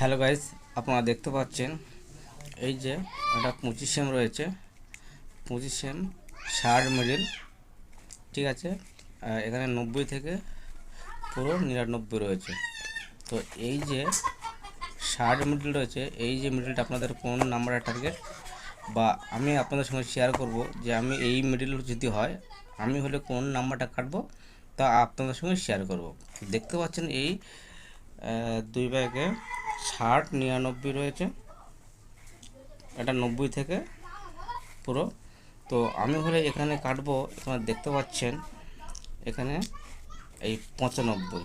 Hello guys, আপনারা দেখতে পাচ্ছেন এই যে এটা পঁচিশ সেম রয়েছে। পঁচিশ সেম ষাট মিডিল ঠিক আছে? এখানে নব্বই থেকে পুরো নিরানব্বই রয়েছে। তো এই যে ষাট মিডিল রয়েছে, এই যে মিডিলটা আপনাদের কোন নাম্বারের টার্গেট বা আমি আপনাদের সঙ্গে শেয়ার করব যে আমি এই মিডিল যদি হয়, আমি হলে কোন নাম্বারটা কাটবো? তা আপনাদের সঙ্গে শেয়ার করব। দেখতে পাচ্ছেন এই দুই ব্যাগে ষাট নিরানব্বই রয়েছে। এটা নব্বই থেকে পুরো। তো আমি হলে এখানে কাটবো, তোমার দেখতে পাচ্ছেন, এখানে এই পঁচানব্বই।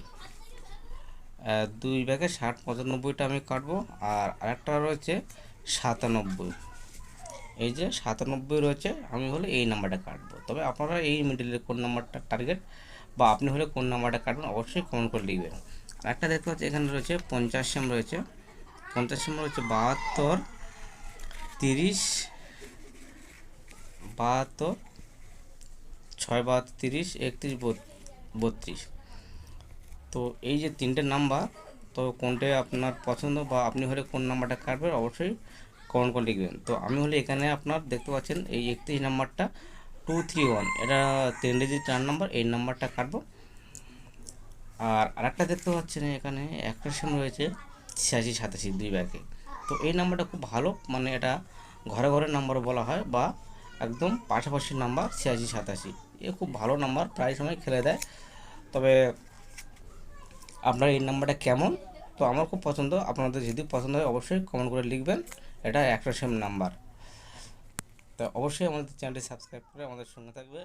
দুই ব্যাগে ষাট পঁচানব্বইটা আমি কাটবো, আর আরেকটা রয়েছে সাতানব্বই। এই যে সাতানব্বই রয়েছে, আমি হলে এই নাম্বারটা কাটবো। তবে আপনারা এই মিডিলের কোন নাম্বারটা টার্গেট বা আপনি হলে কোন নাম্বারটা কাটবেন, অবশ্যই কমেন্ট করে লিখবেন। একটা দেখতে পাচ্ছি, এখানে রয়েছে পঞ্চাশ সেম রয়েছে। পঞ্চাশ সেম রয়েছে বাহাত্তর, তিরিশ, বাহাত্তর, ছয় বাহাত্তর, তিরিশ, একত্রিশ বত্রিশ। তো এই যে তিনটে নাম্বার, তো কোনটা আপনার পছন্দ বা আপনি হলে কোন নাম্বারটা কাটবেন অবশ্যই কমেন্ট করে লিখবেন। তো আমি হলে এখানে আপনার দেখতে পাচ্ছেন এই একত্রিশ নাম্বারটা টু থ্রি ওয়ান এটা তিন ডিজিট চার নাম্বার, এই নাম্বারটা কাটবো। আর আরেকটা দেখতে পাচ্ছেন এখানে, একটা সেম রয়েছে, ছিয়াশি, সাতাশি, দুই ব্যাগে। তো এই নাম্বারটা খুব ভালো মানে এটা ঘরে ঘরে নাম্বার বলা হয় বা একদম পাশাপাশি নাম্বার ছিয়াশি, সাতাশি। এ খুব ভালো নাম্বার, প্রায় সময় খেলে দেয়। তবে আপনার এই নাম্বারটা কেমন? তো আমার খুব পছন্দ, আপনাদের যদি পছন্দ হয় অবশ্যই কমেন্ট করে লিখবেন, এটা একটা সেম নাম্বার। তো অবশ্যই আমাদের চ্যানেলটি সাবস্ক্রাইব করে আমাদের সঙ্গে থাকবে।